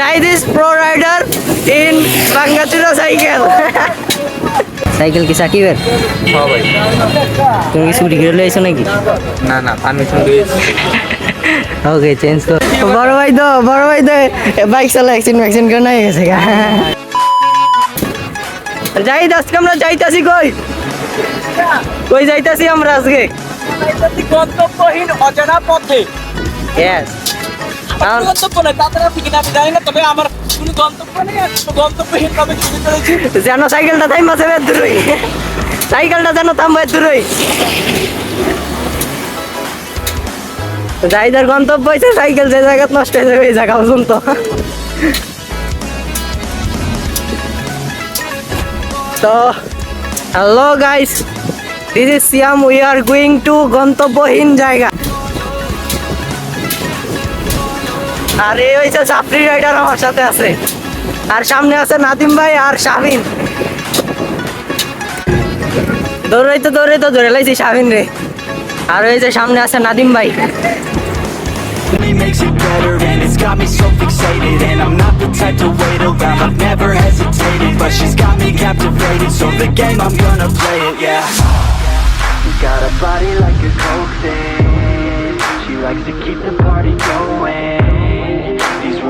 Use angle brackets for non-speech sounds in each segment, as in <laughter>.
Jai pro rider in Bangachura cycle. Cycle কি সাকিবের হ্যাঁ ভাই তুমি কি চুরি করে লইছো নাকি না না পারমিশন দিয়েছি ওকে চেঞ্জ কর বড় ভাই তো বড় ভাই তো বাইক চালা অ্যাক্সিডেন্ট ভ্যাকসিন করে নাই গেছে গা যাই আজকে আমরা যাইতাছি কই কই যাইতাছি আমরা আজকে গন্তব্যহীন অজানা পথে ইয়েস যেন সাইকেলটা মাসে বের দূরই। সাইকেলটা যেন বের দূরই। যাইদার গন্তব্য হয়েছে সাইকেল যে জায়গা নষ্ট হয়ে যাবে এই জায়গা পর্যন্ত। তো hello guys this Siyam we are going to গন্তব্যহীন জায়গা। আর এই হয়েছে সাফরি রাইডার আমার সাথে আছে। আর সামনে আছে নাদিম ভাই আর শাহিন। দৌড়াই তো দৌড়াই তো দৌড়ে লাইছি শাহিন রে। আর ওই যে সামনে আছে নাদিম ভাই। Got a body like a coke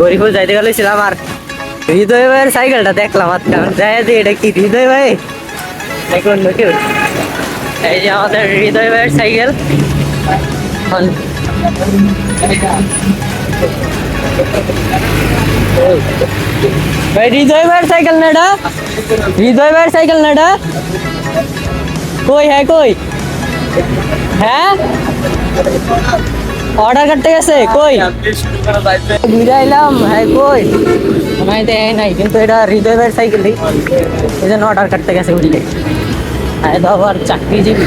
Garipur যাইতে গেলেছিলাম আর হৃদয় ভাইয়ের সাইকেলটা দেখলাম আজকে যাই যে এটা কি হৃদয় ভাই? নাকি অন্য কেউ এই যে আমাদের হৃদয় ভাইয়ের সাইকেল ভাই, হৃদয় ভাইয়ের সাইকেল না এটা? হৃদয় ভাইয়ের সাইকেল না এটা? কই হ্যাঁ কই? হ্যাঁ? অর্ডার করতে গেছে কই বুঝাইলাম হ্যাঁ কই নাই দেয় নাই কিন্তু এটা হৃদয়ের সাইকেল এই জন্য অর্ডার করতে গেছে বুঝলে হ্যাঁ তো আবার চাকরিজীবী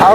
আও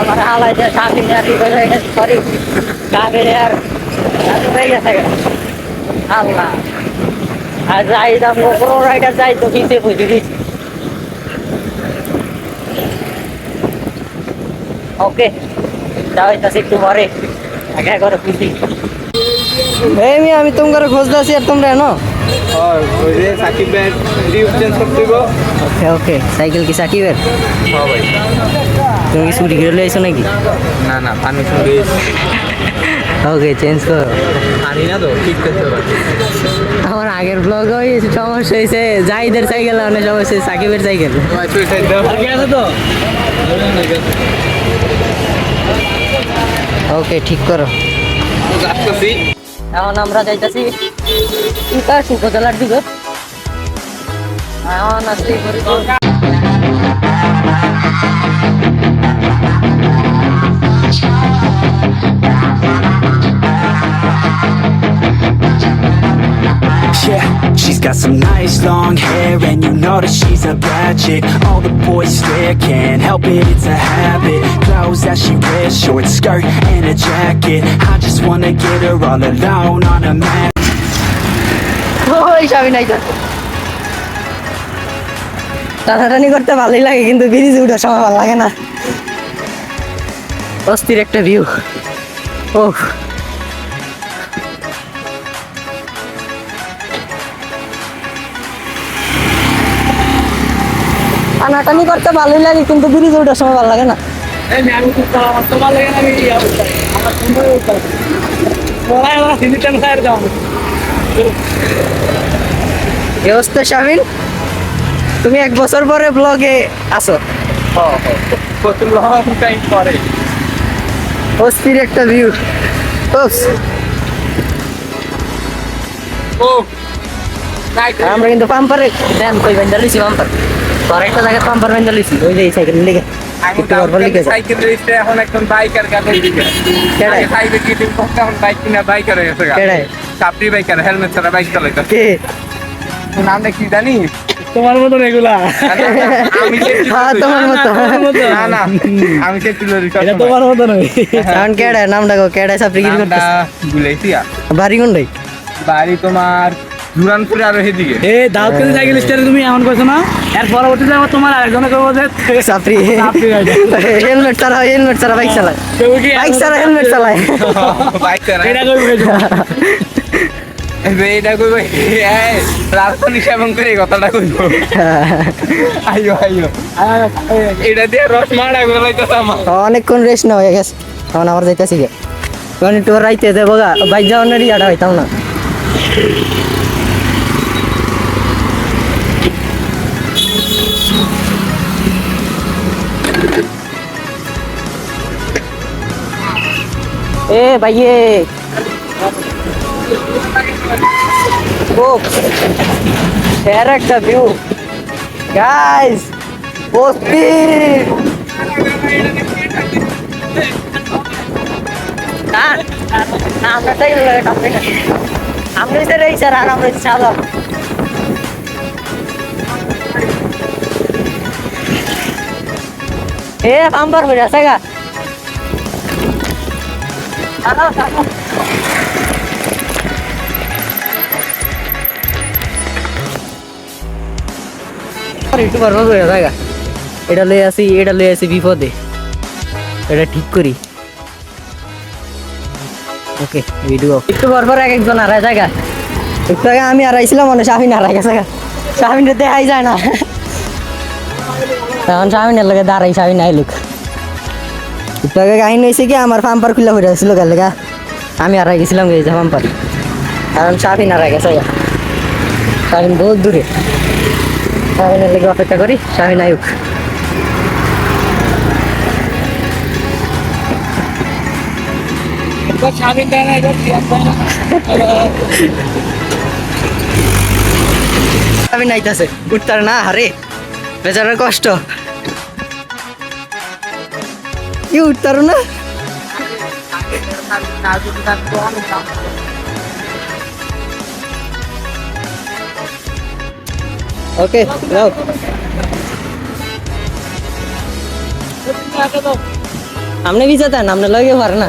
আমার হালাই যে স্বাধীন আর হৃদয় হয়ে গেছে সরি কাবের আর হয়ে গেছে। আল্লাহ। আর যাই দাম কোনো রাইডার যাই তো কিনতে বুঝি দিচ্ছি ওকে যাইতাছি একটু পরে। আগে করে এই মি আমি তোমার খোঁজ দাসি আর তোমরা এনো? আর ওই যে সাকিব ভাই টিউব চেঞ্জ করতে ওকে ওকে। সাইকেল কি সাকিবের? হ্যাঁ ভাই। তুমি কি চুরি করে লইছো নাকি? না না পারমিশন দিয়েছি ওকে চেঞ্জ করো। পারি না তো ঠিক করতে আমার আগের ব্লগ হয়েছে সমস্যা হয়েছে জাহিদের সাইকেল অনেক সমস্যা হয়েছে সাকিবের সাইকেল ওকে ঠিক করো। এখন আমরা যাইতাছি উপজেলার দিকে। এখন আসছি some nice long hair and you know that she's a bad chick All the boys stare, can't help it, it's a habit Clothes that she wears, short skirt and a jacket I just wanna get her all alone on a mat টানাটানি করতে ভালোই লাগে কিন্তু ব্রিজে উঠার সময় ভালো লাগে না অস্থির একটা ভিউ ও টানাটানি করতে ভালোই লাগে কিন্তু ব্রিজে উঠার সময় ভালো লাগে না। তুমি এক বছর পরে ব্লগে আসো। অস্থির একটা ভিউ আমরা কিন্তু পাম্পারে দেন কই বেঞ্জা পাম্পার তোর একটা জায়গায় পাম্পার বেঞ্জা লিছি ওই যে এই সাইকেল লিখে একটু পর লিখে। সাইকেল রেজিস্ট্রে এখন একজন বাইকার গাড়ি দিকে। কেডায়? আগে সাইকেল কিনে করতে এখন বাইক কিনা বাইকার হয়ে গেছে কেডায়? চাপড়ি বাইকার হেলমেট ছাড়া বাইক চালাইতে কে? নামটা কি জানি? তোমার মতন এগুলা। আমি হ্যাঁ তোমার মতো না না আমি সেফটি লরি এটা তোমার মতো নয় এখন কেডা নামটা গো কেডা সাপ্রি কি করতেছ? ভুলাইছি আর। বাড়ি কোনটাই বাড়ি তোমার জুরানপুরে আরও এদিকে এ সাইকেল তুমি এমন করছ না? এর পরবর্তীতে আবার তোমার আরেকজনে করব যে হেলমেট ছাড়া হেলমেট ছাড়া বাইক চালায় বাইক ছাড়া হেলমেট চালায় বাইক চালা এটা করবি এইটা কইব রাজধানী সেবন করে কথাটা কইব আইও আইও এটা দিয়ে রস মারা গলাইতেছে আমার। অনেকক্ষণ রেস্ট না হয়ে গেছে। এখন আমার যাইতেছি গে। কারণ একটু রাইতে দেবো বাইক যাওয়ার ইয়াটা হইতাম না। এ ভাইয়ে ও ফের একটা ভিউ গাইস অস্থির না না আমরা তাই কাপড় আমরা যে রেই স্যার আর আমরা সাদা এ আম্বার হয়ে আছে <laughs> একটু বরবাদ হয়ে জায়গা এটা লয়ে আসি এটা লয়ে আসি বিপদে এটা ঠিক করি ওকে ভিডিও একটু পর পর এক একজন হারায় জায়গা একটু আগে আমি হারাইছিলাম মনে শাহিন হারাই গেছে শাহিন দেখাই যায় না তখন শাহিনের লগে দাঁড়াই শাহিন আইলুক। আগে কাহিনী হয়েছে কি আমার পাম্পার খুলে হয়ে আসছিল গেলে গা আমি হারাই গেছিলাম এই যে পাম্পার কারণ শাহিন হারাই গেছে শাহিন বহুত দূরে। শাহিনের লেগে অপেক্ষা করি শাহিন আয়ুক আমি নাইতাছে উঠতার না হারে। বেচারার কষ্ট। কি উঠতার না ওকে যাও আপনি বিচাতেন আপনি লগে পার না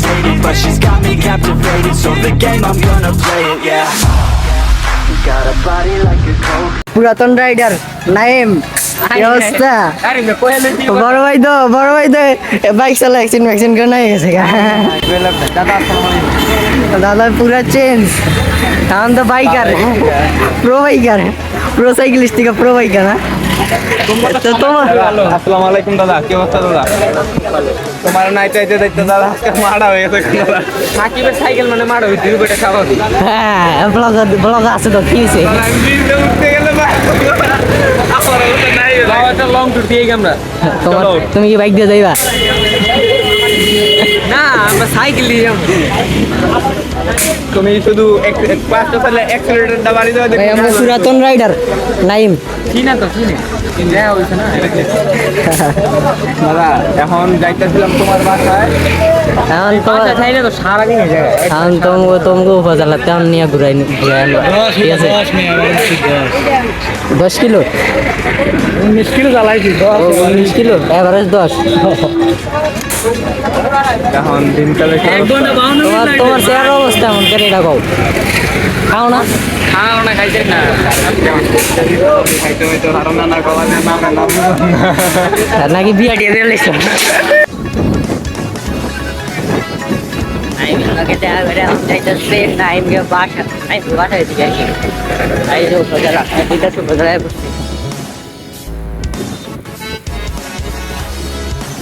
But she's got me captivated, so the game I'm gonna play it, yeah. Got a body like a coke. পুরাতন রাইডার নাইম অবস্থা? বড় ভাই তো বড় ভাই তো বাইক চালা অ্যাক্সিডেন্ট ভ্যাকসিন করে নাই গেছে দাদা পুরা চেঞ্জ এখন তো biker pro biker pro cyclist থেকে প্রো বাইকার না? তো তোমার আসসালামু আলাইকুম দাদা কি অবস্থা দাদা? তোমার নাই চাইতে দেখতে দাদা আজকে মারা হয়ে গেছে সাকিবের সাইকেল মানে মারা হয়েছে দুইটা স্বাভাবিক হ্যাঁ ব্লগ ব্লগ আছে তো কি বিলটা উঠতে গেলে আমার একটা লং ট্যুর দিয়ে আমরা। তোমার তুমি কি বাইক দিয়ে যাইবা? না আমরা সাইকেল দিয়ে যাব। তুমি শুধু পাঁচটা সালে অ্যাক্সিলেটরটা বাড়ি দেওয়া ভাই আমরা পুরাতন রাইডার নাইম। চিনা তো চিনি দেখা দাদা এখন যাইতেছিলাম তোমার বাসায়। এখন তোমার চাইলে তো সারাদিন এখন তোমাকে তোমাকে উপজেলা তেমন নিয়ে ঘুরাই ঘুরাই ঠিক আছে? দশ কিলো? উনিশ কিলো জ্বালাইছি ও, উনিশ কিলো? এভারেজ দশ। এখন দিনকালে এক ঘণ্টা বাউন্ন তোমার তোমার চেয়ারের অবস্থা এমন কেন এটা কও? খাও না। খাও না খাইতে না। খাইতে হইতো ধারণা না কলা না না না আর নাকি বিয়া দিয়ে কে বাসা বাসায় দিকে আসি এই যে উপজেলা উপজেলায় বসছি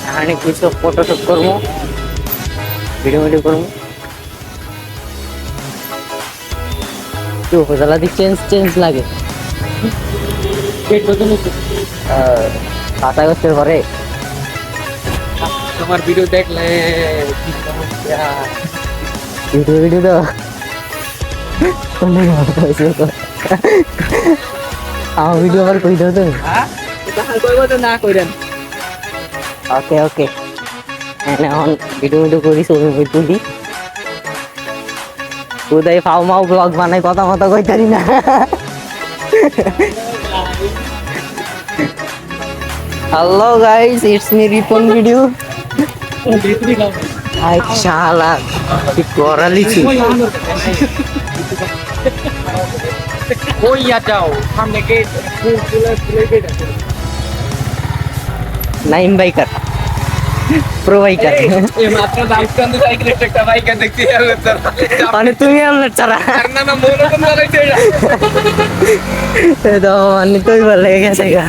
এখানে কিছু ফটো শুট করব? ভিডিও ভিডিও করব? কি উপজেলা দিক চেঞ্জ চেঞ্জ লাগে? পাঁচ আগস্টের পরে তোমার ভিডিও দেখলে ভিডিও ভিডিও তো। আমার ভিডিও আবার কই দাও তো না কইরেন ওকে ওকে এখন ভিডিও ভিডিও করি ছবি তুলি। উদয় ফাও মাও ব্লগ বানাই কথা মতো কইতারি না। Hello guys it's me Ripon video I শালা কি করালিছি কইয়া যাও সামনে গেট ফুল ফুলের ফুলের গেট আছে। নাইম বাইকার। প্রো বাইকার মানে তুমি মনে লাগাইছে এ তো মানে তুই ভালো লেগে গেছে গা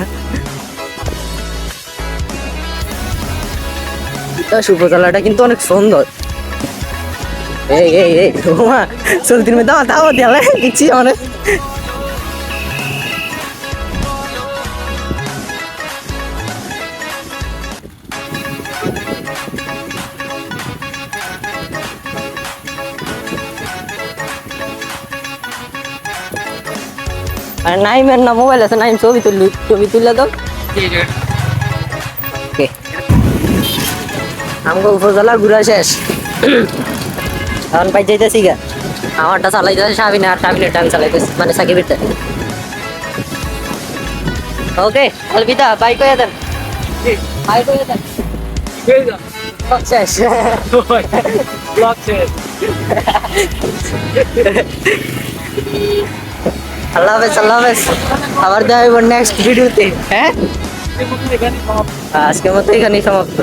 উপজেলাটা কিন্তু অনেক সুন্দর এই এই এই চলতির মধ্যে আমার দাওয়া দেয়ালে দেখছি অনেক আর নাইমের না মোবাইল আছে নাইম ছবি তুললি ছবি তুললে তো ওকে আমাকে উপজেলা ঘুরা শেষ। এখন পাই যাইতেছি গা। আমারটা চালাইতেছে সাবিনা আর সাবিনের টান চালাইতেছে মানে সাকিবেরটা। ওকে আলবিদা বাই কয়ে দেন। বাই কয়ে দেন। শেষ। <laughs> শেষ। <laughs> আল্লাহ হাফেজ আল্লাহ হাফেজ। আবার দেখা হইব নেক্সট ভিডিওতে হ্যাঁ? আজকের মতো এখানেই সমাপ্ত।